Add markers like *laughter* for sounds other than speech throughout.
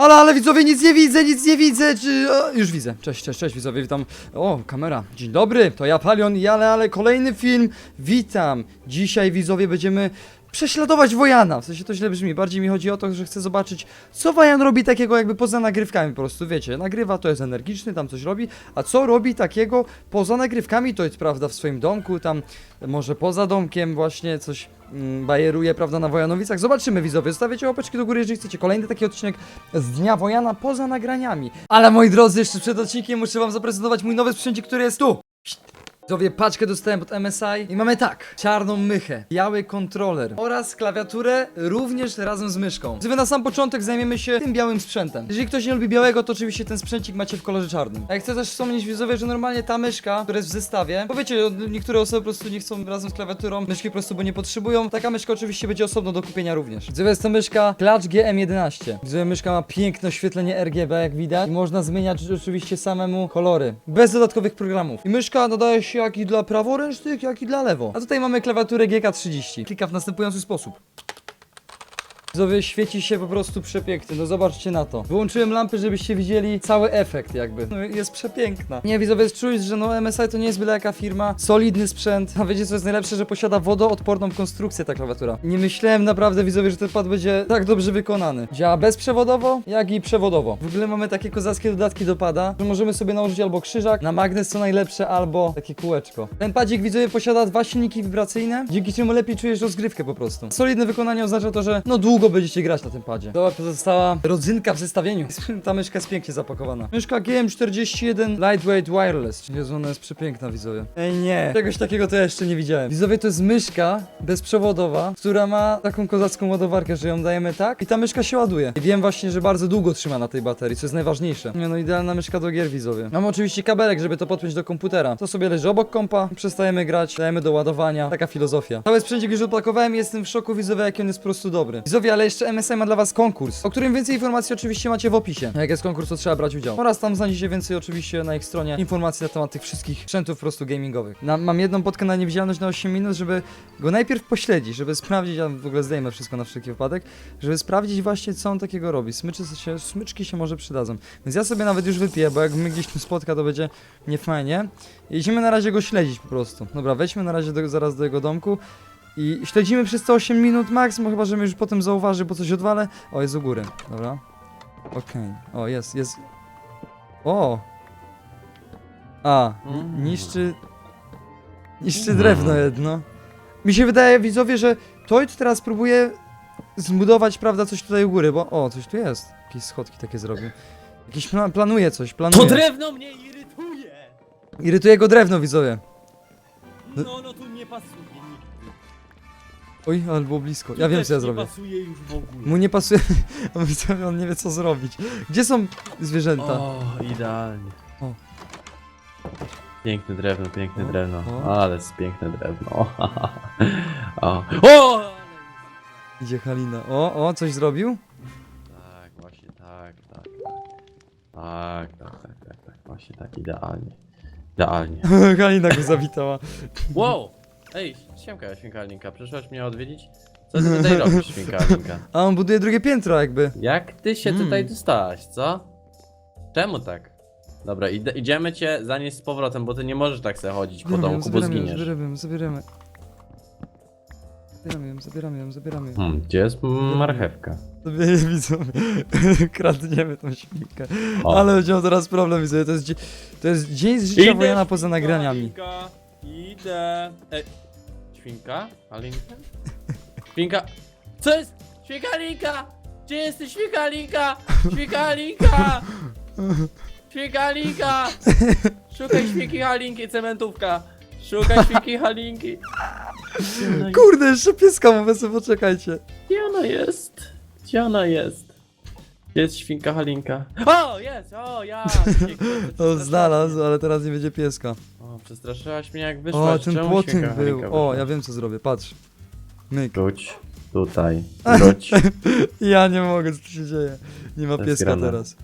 Ale, ale widzowie, nic nie widzę, nic nie widzę. Czy... O, już widzę. Cześć, cześć, cześć widzowie, witam. O, kamera. Dzień dobry, to ja Palion i ale, ale kolejny film. Witam. Dzisiaj widzowie będziemy prześladować Wojana. W sensie to źle brzmi. Bardziej mi chodzi o to, że chcę zobaczyć, co Wojan robi takiego jakby poza nagrywkami po prostu. Wiecie, nagrywa, to jest energiczny, tam coś robi. A co robi takiego poza nagrywkami, to jest prawda w swoim domku, tam może poza domkiem właśnie coś mm, bajeruje, prawda, na Wojanowicach. Zobaczymy widzowie, zostawiacie łapeczki do góry, jeżeli chcecie kolejny taki odcinek z Dnia Wojana poza nagraniami. Ale moi drodzy, jeszcze przed odcinkiem muszę wam zaprezentować mój nowy sprzęcik, który jest tu. Widzowie, paczkę dostałem od MSI i mamy tak, czarną mychę, biały kontroler oraz klawiaturę również razem z myszką. Widzowie, na sam początek zajmiemy się tym białym sprzętem. Jeżeli ktoś nie lubi białego, to oczywiście ten sprzęcik macie w kolorze czarnym. A ja chcę też wspomnieć widzowie, że normalnie ta myszka, która jest w zestawie, bo wiecie, niektóre osoby po prostu nie chcą razem z klawiaturą, myszki po prostu, bo nie potrzebują. Taka myszka oczywiście będzie osobno do kupienia również. Widzowie, jest to myszka Clutch GM11. Widzowie, myszka ma piękne oświetlenie RGB, jak widać. I można zmieniać oczywiście samemu kolory, bez dodatkowych programów. I myszka nadaje się jak i dla praworęcznych, jak i dla lewo. A tutaj mamy klawiaturę GK30. Klika w następujący sposób. Widzowie, świeci się po prostu przepięknie, no zobaczcie na to. Wyłączyłem lampy, żebyście widzieli cały efekt jakby. No jest przepiękna. Nie, widzowie, jest że no MSI to nie jest byle jaka firma, solidny sprzęt. A wiecie co jest najlepsze, że posiada wodoodporną konstrukcję ta klawiatura. Nie myślałem naprawdę, widzowie, że ten pad będzie tak dobrze wykonany. Działa bezprzewodowo, jak i przewodowo. W ogóle mamy takie kozackie dodatki do pada, że możemy sobie nałożyć albo krzyżak, na magnes co najlepsze, albo takie kółeczko. Ten padzik, widzowie, posiada dwa silniki wibracyjne, dzięki czemu lepiej czujesz rozgrywkę po prostu. Solidne wykonanie oznacza to, że no długo będziecie grać na tym padzie. To pozostała rodzynka w zestawieniu. *laughs* Ta myszka jest pięknie zapakowana. Myszka GM41 Lightweight Wireless. Jezu, ona jest przepiękna, widzowie. Ej, nie. Czegoś takiego to ja jeszcze nie widziałem. Widzowie, to jest myszka bezprzewodowa, która ma taką kozacką ładowarkę, że ją dajemy tak i ta myszka się ładuje. I wiem właśnie, że bardzo długo trzyma na tej baterii, co jest najważniejsze. Nie no, idealna myszka do gier, widzowie. Mam oczywiście kabelek, żeby to podpiąć do komputera. To sobie leży obok kompa, przestajemy grać, dajemy do ładowania. Taka filozofia. Cały sprzęcik już odpakowałem i jestem w szoku, widzowie, jaki on jest po prostu dobry. Widzowie, ale jeszcze MSI ma dla was konkurs, o którym więcej informacji oczywiście macie w opisie. Jak jest konkurs, to trzeba brać udział. Oraz tam znajdziecie więcej oczywiście na ich stronie informacji na temat tych wszystkich sprzętów po prostu gamingowych. Na, mam jedną podkę na niewidzialność na 8 minut, żeby go najpierw pośledzić, żeby sprawdzić, ja w ogóle zdejmę wszystko na wszelki wypadek, żeby sprawdzić właśnie co on takiego robi. Smyczy się, smyczki się może przydadzą. Więc ja sobie nawet już wypiję, bo jak mnie gdzieś tu spotka, to będzie niefajnie. Idziemy na razie go śledzić po prostu. Dobra, wejdźmy na razie do, zaraz do jego domku. I śledzimy przez te 8 minut max, no chyba, że mnie już potem zauważy, bo coś odwalę. O, jest u góry, dobra. Okej, o, jest, jest. O! A, ni- niszczy... Niszczy drewno jedno. Mi się wydaje, widzowie, że Toyd teraz próbuje zbudować, prawda, coś tutaj u góry, bo... O, coś tu jest. Jakieś schodki takie zrobił. Jakiś pla planuje coś, To planuje. drewno mnie irytuje! Irytuje go drewno, widzowie. No, no tu nie pasuje. Oj, ale było blisko. Tu Ja wiem, co ja nie zrobię. pasuje już w ogóle. Mu nie pasuje, *laughs* on nie wie co zrobić. Gdzie są zwierzęta? O, idealnie. O. Piękne drewno, piękne O, drewno. o. Ale jest piękne drewno. *laughs* O. o! ale- Idzie Halina. O, o, coś zrobił? Tak, właśnie tak, tak. Tak, tak, tak, tak, tak. Właśnie tak, idealnie. Idealnie. *laughs* Halina go zawitała. Wow! Ej, siemka, świnka Linka, przyszłaś mnie odwiedzić? Co ty tutaj *laughs* robisz, świnka Linka? A on buduje drugie piętro jakby. Jak ty się Mm. tutaj dostałaś, co? Czemu tak? Dobra, id idziemy cię zanieść z powrotem, bo ty nie możesz tak sobie chodzić po Zabieramy ją, domku, bo zabieramy ją, zginiesz. Zabieramy ją, zabieramy. Zabieramy ją, zabieramy ją, zabieramy ją. Hmm, gdzie jest marchewka? Sobie widzowie, *laughs* kradniemy tą świnkę. O. Ale będzie miał teraz problem, widzowie. To jest, dzie- to jest dzień z życia Wojana poza nagraniami. Świnka, idę. Ej, świnka? Alinka? *laughs* Świnka? Co jest? Świnka Linka! Gdzie jesteś, świnka Linka? Świnka Linka! Świnka Linka! Szukaj świnki Halinki, cementówka! Szukaj świnki Halinki! Gdzie ona jest? Kurde, jeszcze pieska sobie, poczekajcie. Gdzie ona jest? Gdzie ona jest? Gdzie jest świnka Halinka? O, jest! O, ja! *laughs* Znalazł, ale teraz nie będzie pieska. Przestraszyłaś mnie jak wyszłaś. O, ten Czemu był. O, ja wiem co zrobię, patrz. Myk. Wróć tutaj, *laughs* wróć. Ja nie mogę, co tu się dzieje. Nie ma To jest pieska grane. teraz.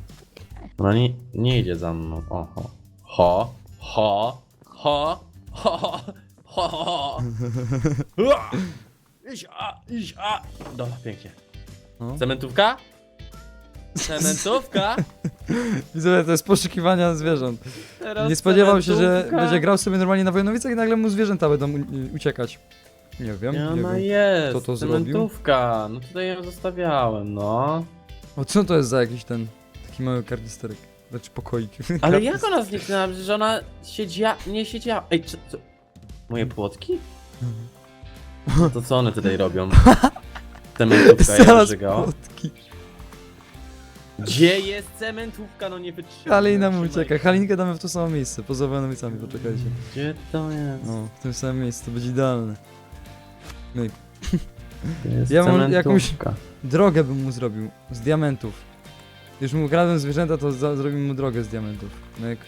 No nie, nie idzie za mną. Oho. Ho, ho, ho, ho, ho, ho, ho. Ua! *laughs* Iść, a, iść, a. Dobra, pięknie. No. Cementówka? Cementówka? *laughs* Widzowie, to jest poszukiwania zwierząt. Teraz Nie spodziewał się, że cementówka. będzie grał sobie normalnie na Wojanowicach i nagle mu zwierzęta będą u- uciekać. Nie wiem, Ja, nie ona wiem. jest, Kto to zrobił? cementówka. No tutaj ją zostawiałem, no. O, co to jest za jakiś ten taki mały karnisterek? Znaczy pokoik. *laughs* Ale jak ona zniknęła? Przecież ona siedziała, nie siedziała. Ej, czy, co? Moje płotki? No to co one tutaj robią? *laughs* Cementówka je Zaraz wyżygała. płotki. Gdzie jest cementówka? No nie wytrzymam. Halina mu ucieka. Halinkę damy w to samo miejsce, poza Wojanowicami, poczekajcie. Gdzie to jest? No, w tym samym miejscu, to będzie idealne. Myk. Gdzie jest Ja mam jakąś- cementówka? Drogę bym mu zrobił, z diamentów. Już mu ukradłem zwierzęta, to za- zrobimy mu drogę z diamentów. Myk.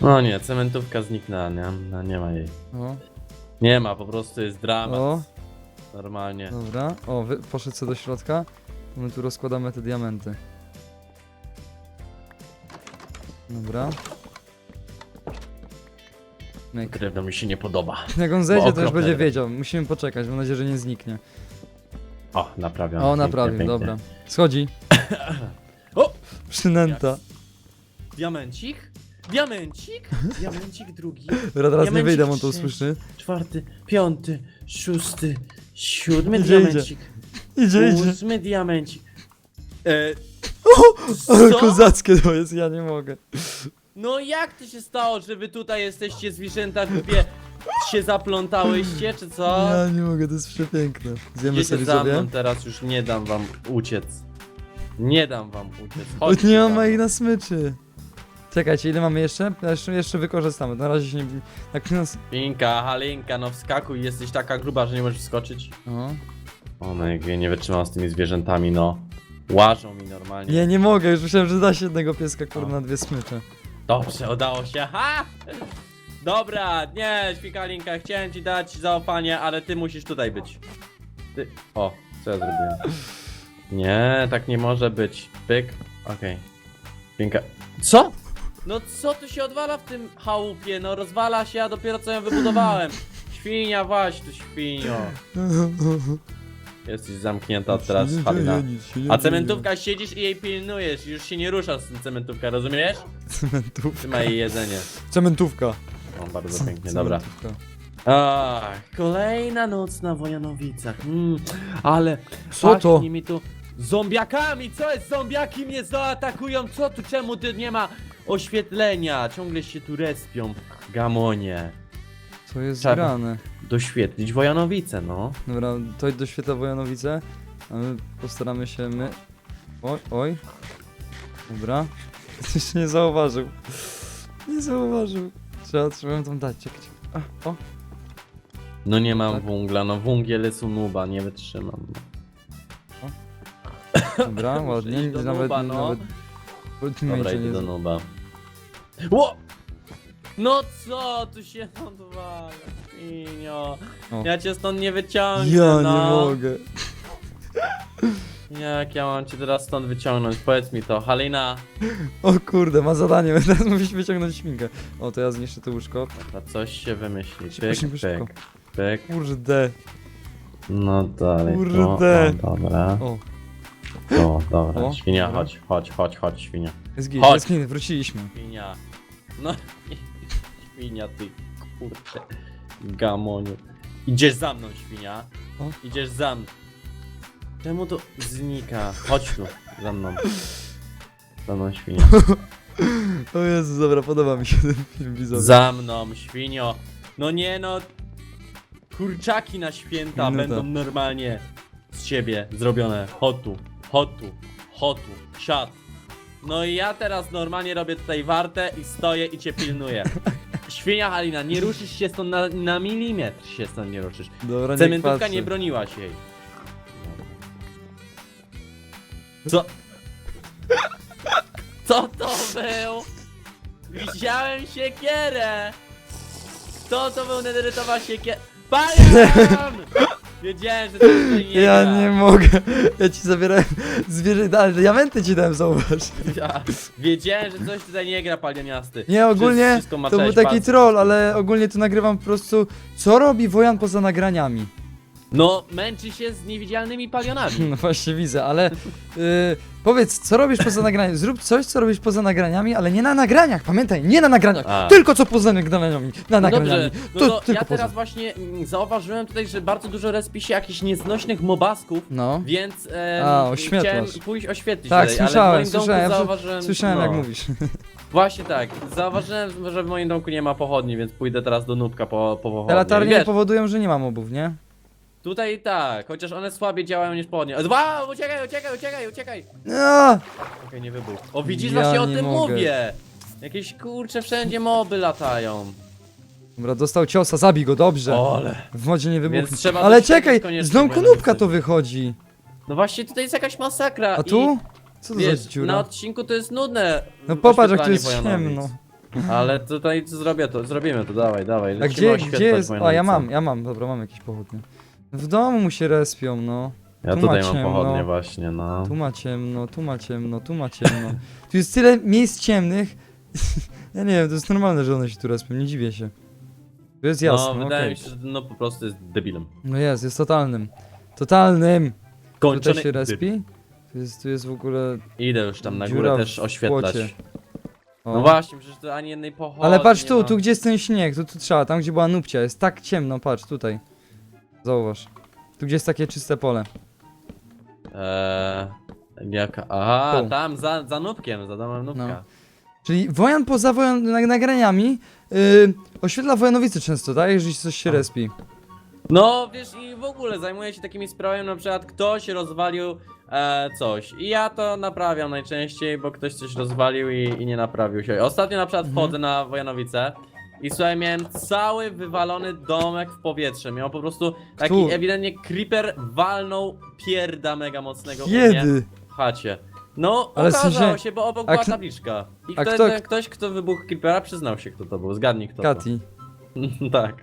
No nie, cementówka zniknęła, nie? No, nie ma jej. O, Nie ma, po prostu jest dramat. o, Normalnie. dobra. O, wy, poszedł sobie do środka. My tu rozkładamy te diamenty. Dobra. Myk. Drewno mi się nie podoba. Jak on zejdzie, to już okropne będzie wiedział. Musimy poczekać, mam nadzieję, że nie zniknie. O, naprawiam. O, naprawił, dobra. Schodzi. *coughs* O! Przynęta. Diamencik? Diamencik? Diamencik drugi. *laughs* Teraz nie Diamencik wyjdę, on to trzeci. usłyszy. Czwarty, piąty, szósty, siódmy Idzie, diamencik. Idzie, idzie. Ósmy diamencik. E, Ale co? kozackie to jest, ja nie mogę. No jak to się stało, że wy tutaj jesteście zwierzęta głupie? Się zaplątałyście, czy co? Ja nie mogę, to jest przepiękne. Zjemy Idziecie sobie za sobie. mną teraz, już nie dam wam uciec. Nie dam wam uciec. O, Chodźcie nie mam mną. ich na smyczy. Czekajcie, ile mamy jeszcze? Jeszcze, jeszcze wykorzystamy. Na razie się nie... Jak nas... Pinka, Halinka, no wskakuj, jesteś taka gruba, że nie możesz wskoczyć. O. No jak ja nie wytrzymam z tymi zwierzętami, no. Łażą mi normalnie. Nie, nie mogę, już myślałem, że da się jednego pieska kurwa O. na dwie smycze. Dobrze, udało się, ha! Dobra, nie, Świkalinka, chciałem ci dać zaufanie, ale ty musisz tutaj być. Ty... O, co ja zrobiłem? Nie, tak nie może być. Pyk, okej. Pinka... Co? No co tu się odwala w tym chałupie? No rozwala się, a dopiero co ją wybudowałem. Świnia, właśnie tu świnio. *laughs* Jesteś zamknięta teraz, nie Halina. dzieje, nic się nie A dzieje. cementówka siedzisz i jej pilnujesz, już się nie rusza z cementówka, rozumiesz? Cementówka. Trzymaj jej jedzenie. Cementówka. O, bardzo pięknie, dobra. Cementówka. Ach, kolejna noc na Wojanowicach. Mm, ale Co to? mi tu zombiakami. Co jest? Zombiaki mnie zaatakują. Co tu? Czemu tu nie ma oświetlenia? Ciągle się tu respią. Gamonie. Co jest Trzeba- grane? Doświetlić Wojanowice, no. Dobra, to doświetla Wojanowice, a my postaramy się my... Oj, oj. Dobra. *laughs* Jeszcze nie zauważył. Nie zauważył. Trzeba, trzeba ją tam dać, czekać. A, o. No nie mam Tak. wungla, no wungiel są nuba, nie wytrzymam. Dobra, Muszę *laughs* ładnie. iść do nawet, nuba, no. nawet... Dobra, idę do nuba. Ło! No co tu się odwala, Pinio? O. Ja cię stąd nie wyciągnę, Ja no. nie mogę. *laughs* Jak ja mam cię teraz stąd wyciągnąć? Powiedz mi to, Halina. O kurde, ma zadanie, *laughs* teraz musisz wyciągnąć śminkę. O, to ja zniszczę to łóżko. Dobra, coś się wymyśli. Pyk, szybko, szybko. pyk, pyk. Kurde. No dalej. Kurde. To, o, dobra. O, dobra. O, Świnia, dobra. chodź, chodź, chodź, chodź, świnia. jest git, Chodź. jest git, wróciliśmy. Świnia. No, *laughs* świnia, ty kurde. Gamoniu. Idziesz za mną, świnia. Idziesz za mną. Czemu to znika? Chodź tu, za mną. Za mną, świnia. *laughs* O Jezu, dobra, podoba mi się ten film widzowie. Za mną, świnio. No nie no. Kurczaki na święta No będą tak. normalnie z ciebie zrobione. Hotu, hotu, hotu, siad. No i ja teraz normalnie robię tutaj wartę i stoję i cię pilnuję. *laughs* Świnia Halina, nie ruszysz się stąd na, na milimetr się stąd nie ruszysz. Dobra, niech Cementówka patrzy. nie broniła się jej. Co? Co to był? Widziałem siekierę! Kto to był nederytowa siekiera? Palion! *laughs* Wiedziałem, że to tutaj nie Ja gra. nie mogę. Ja ci zabierałem zwierzę, ale diamenty ci dałem, zauważ. Ja wiedziałem, że coś tutaj nie gra palioniasty. Nie, ogólnie Wszystko to był taki palcem. troll, ale ogólnie tu nagrywam po prostu co robi Wojan poza nagraniami. No, męczy się z niewidzialnymi palionami. *laughs* No właśnie widzę, ale yy, powiedz, co robisz poza nagraniem? Zrób coś, co robisz poza nagraniami, ale nie na nagraniach, pamiętaj, nie na nagraniach, A. tylko co poza nagraniami, na No nagraniami. dobrze, no to tylko ja teraz poza. właśnie mm, zauważyłem tutaj, że bardzo dużo respi się jakichś nieznośnych mobasków, No, więc em, A, oświetlasz. chciałem pójść oświetlić tak, tutaj, słyszałem, ale w moim słyszałem, domku sły- zauważyłem... słyszałem no, jak mówisz. *laughs* Właśnie tak, zauważyłem, że w moim domku nie ma pochodni, więc pójdę teraz do nubka po, po pochodnie. Te latarnie Wiesz, powodują, że nie ma mobów, nie? Tutaj tak, chociaż one słabiej działają niż pochodnie. Wow, uciekaj, uciekaj, uciekaj, uciekaj! A! Okej, nie wybuch. O, widzisz, Ja właśnie o nie tym mogę. mówię! Jakieś kurcze wszędzie moby latają. Dobra, dostał ciosa, zabij go, dobrze. Ole. W modzie nie wybuchnie. Więc trzeba Ale takiego czekaj, koniecznie z domku nubka być. to wychodzi. No właśnie, tutaj jest jakaś masakra. A tu? Co I, to wiesz, za dziura? na odcinku to jest nudne. No popatrz jak tu oświetlanie jest Wojanowic. ciemno. Ale tutaj zrobię to, zrobimy to, dawaj, dawaj. A lecimy gdzie, oświetlać gdzie jest? A ja Wojanowice. mam, ja mam, dobra, mam jakieś pochodnie. W domu mu się respią, no. Ja tu tutaj ma mam ciemno. pochodnie właśnie, no. Tu ma ciemno, tu ma ciemno, tu ma ciemno. Tu jest tyle miejsc ciemnych. *laughs* ja nie wiem, to jest normalne, że one się tu respią, nie dziwię się. To jest jasne, no, wydaje okej. mi się, że no po prostu jest debilem. No jest, jest totalnym. Totalnym! Tutaj Kończony się debil. respi? Tu jest, tu jest w ogóle... Idę już tam na Dziura górę w też oświetlać. płocie. O. No właśnie, przecież to ani jednej pochodni Ale patrz tu, ma. tu gdzie jest ten śnieg, tu, tu trzeba, tam gdzie była nupcia, jest tak ciemno, patrz tutaj. Zauważ. Tu gdzie jest takie czyste pole. Eee, jak... Aha, Tu. tam za, za nubkiem, za domem nubka. No. Czyli wojan poza wojan, nag- nagraniami yy, oświetla wojanowicy często, tak? Jeżeli coś się A. respi. No, wiesz, i w ogóle zajmuję się takimi sprawami, na przykład ktoś rozwalił e, coś i ja to naprawiam najczęściej, bo ktoś coś rozwalił i, i nie naprawił się. Ostatnio na przykład Mhm. wchodzę na Wojanowice i słuchaj, miałem cały wywalony domek w powietrze. Miał po prostu taki ewidentnie creeper walnął pierda mega mocnego u mnie Kiedy? w chacie. No, Ale w okazało się, bo obok a była kto- tabliczka. I a kto, ktoś, kto wybuchł creepera, przyznał się, kto to był. Zgadnij, kto Kati. to. *laughs* tak. *laughs*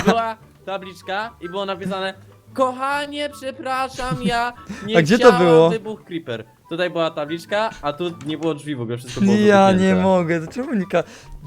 I była tabliczka i było napisane Kochanie, przepraszam, ja *laughs* nie A gdzie to chciałam, było? wybuch creeper. Tutaj była tabliczka, a tu nie było drzwi w ogóle, wszystko było Ja nie zamknięte. mogę, to czemu Nika...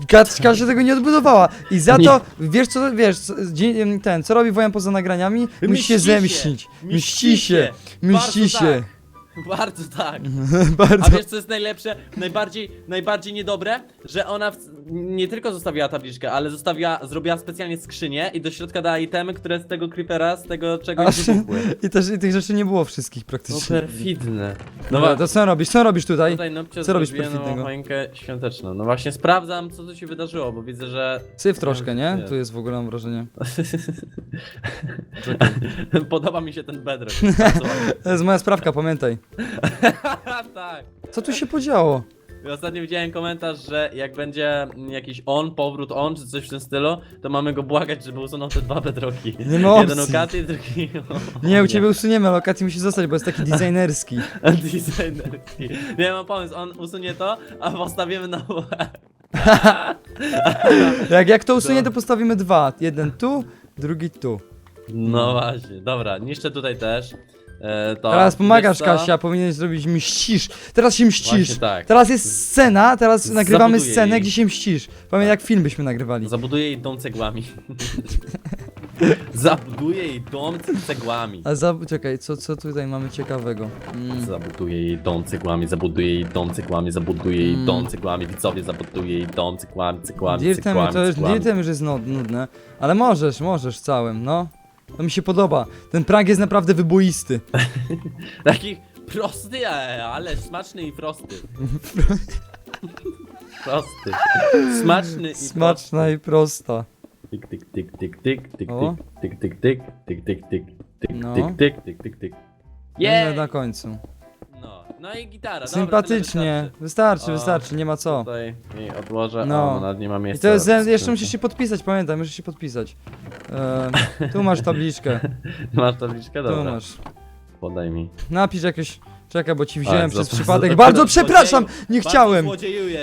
Katka się tego nie odbudowała i za Nie. to, wiesz co, wiesz, co- dzie- ten, co robi wojan poza nagraniami? Musi Mści się się. zemścić. Mści się. Mści Bardzo się. tak. *laughs* Bardzo tak. *laughs* Bardzo. A wiesz co jest najlepsze? Najbardziej, najbardziej niedobre? Że ona w, nie tylko zostawiła tabliczkę, ale zostawiła, zrobiła specjalnie skrzynię i do środka dała itemy, które z tego creepera, z tego czegoś Aż- wybuchły. *laughs* I też i tych rzeczy nie było wszystkich No praktycznie. perfidne. No Dobra, właśnie. to co robisz? Co robisz tutaj? Tutaj Nopcio Co robisz perfidnego? choinkę świąteczną. No właśnie sprawdzam, co tu się wydarzyło, bo widzę, że... Syf troszkę, nie? Tu jest w ogóle mam wrażenie. Podoba mi się ten bedrock. To jest moja sprawka, pamiętaj. *laughs* tak. Co tu się podziało? Ostatnio widziałem komentarz, że jak będzie jakiś on, powrót on, czy coś w tym stylu, to mamy go błagać, żeby usunął te dwa bedrocki. Nie ma Jeden opcji. drugi o *laughs* Nie, u ciebie usuniemy, lokacji musi zostać, bo jest taki designerski. *laughs* Designerski. Nie mam pomysł, on usunie to, a postawimy nowe. Jak, jak to usunie, No. to postawimy dwa. Jeden tu, drugi tu. No właśnie, dobra, niszczę tutaj też. E, to, Teraz pomagasz, wiesz co? Kasia, powinieneś zrobić mścisz. Teraz się mścisz. Właśnie tak. Teraz jest scena, teraz nagrywamy Zabuduję scenę, jej. gdzie się mścisz. Pamiętaj, jak film byśmy nagrywali. Zabuduję jej dom cegłami. *laughs* Zabuduję jej dom cegłami. A za... czekaj, co, co tutaj mamy ciekawego? Mm. Zabuduję jej dom cegłami, zabuduję jej dom cegłami, zabuduję jej Mm. dom cegłami, widzowie, zabuduję jej dom cegłami, cegłami, Dirtem cegłami, to już, cegłami. dirtem już jest no- nudne, ale możesz, możesz całym, no. To mi się podoba. Ten prank jest naprawdę wyboisty. Taki prosty, e, ale smaczny i prosty. prosty. Smaczny i Smaczna i prosta. Tik, tik, tik, tik, tik, tik, O. tik, tik, tik, tik, tik, tik, tik, tik, No. tik, tik, tik, tik. Yeah. Jej! Na końcu. No, i gitara, Sympatycznie. Wystarczy, O. wystarczy, nie ma co. Tutaj jej odłożę, No. no. o, nawet nie ma I miejsca. to jest, w jeszcze musisz się podpisać, pamiętaj, musisz się podpisać. E, tu masz tabliczkę, *laughs* Masz tabliczkę? tu Dobra, masz. podaj mi. Napisz jakieś... Czekaj, bo ci wziąłem Ale przez przypadek. *laughs* Bardzo za- przepraszam, nie chciałem.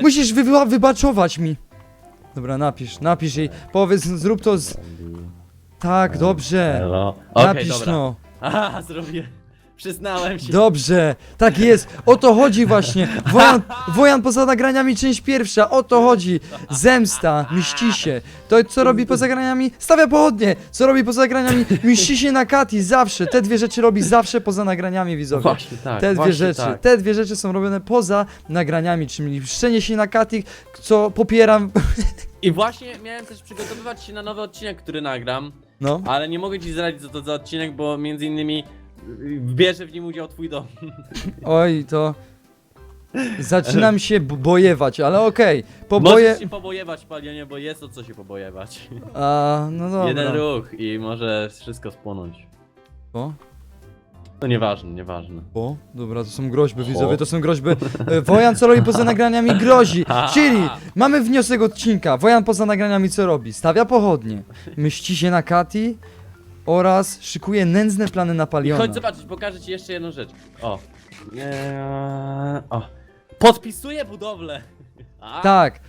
Musisz wy wybaczować mi. Dobra, napisz, napisz jej. Powiedz, zrób to z... Tak, dobrze. Hello. Okej, Napisz dobra. no. Aha, zrobię. Przyznałem się. Dobrze, tak jest, o to chodzi właśnie. Wojan, Wojan poza nagraniami, część pierwsza, o to chodzi. Zemsta, mści się. To co robi poza nagraniami? Stawia pochodnie. Co robi poza nagraniami? Mści się na Kati, zawsze. Te dwie rzeczy robi zawsze poza nagraniami, widzowie. Właśnie tak. Te dwie właśnie rzeczy, Tak. te dwie rzeczy są robione poza nagraniami, czyli mszczenie się na Kati, co popieram. I właśnie miałem też przygotowywać się na nowy odcinek, który nagram, No. ale nie mogę ci zdradzić co to za odcinek, bo między innymi bierze w nim udział twój dom. Oj, to. Zaczynam się b- bojewać, ale okej. Poboje. Możesz się pobojewać, palionie, bo jest o co się pobojewać. A, no dobra. Jeden ruch i może wszystko spłonąć. O, To nieważne, nieważne. o, dobra, to są groźby, widzowie, to są groźby. E, Wojan co robi poza nagraniami grozi. *laughs* Czyli mamy wniosek odcinka. Wojan poza nagraniami co robi? Stawia pochodnie, mści się na Kati oraz szykuje nędzne plany na I Paliona. chodź zobaczyć, pokażę ci jeszcze jedną rzecz. O. Eee, o. Podpisuję budowlę. A, Tak.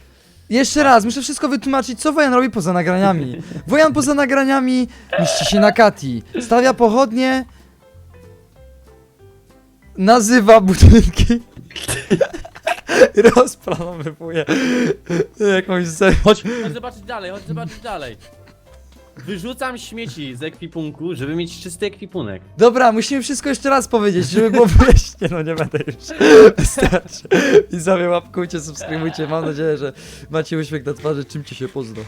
Jeszcze raz, muszę wszystko wytłumaczyć, co Wojan robi poza nagraniami. Wojan poza nagraniami mści się na Kati, stawia pochodnie, nazywa budynki, rozplanowywuje jakąś ze... Chodź, chodź zobaczyć dalej, chodź zobaczyć dalej. Wyrzucam śmieci z ekwipunku, żeby mieć czysty ekwipunek. Dobra, musimy wszystko jeszcze raz powiedzieć, żeby było *laughs* wyjaśnienie. No nie będę już. Wystarczy. I sobie łapkujcie, subskrybujcie. Mam nadzieję, że macie uśmiech na twarzy, czym ci się pozdro.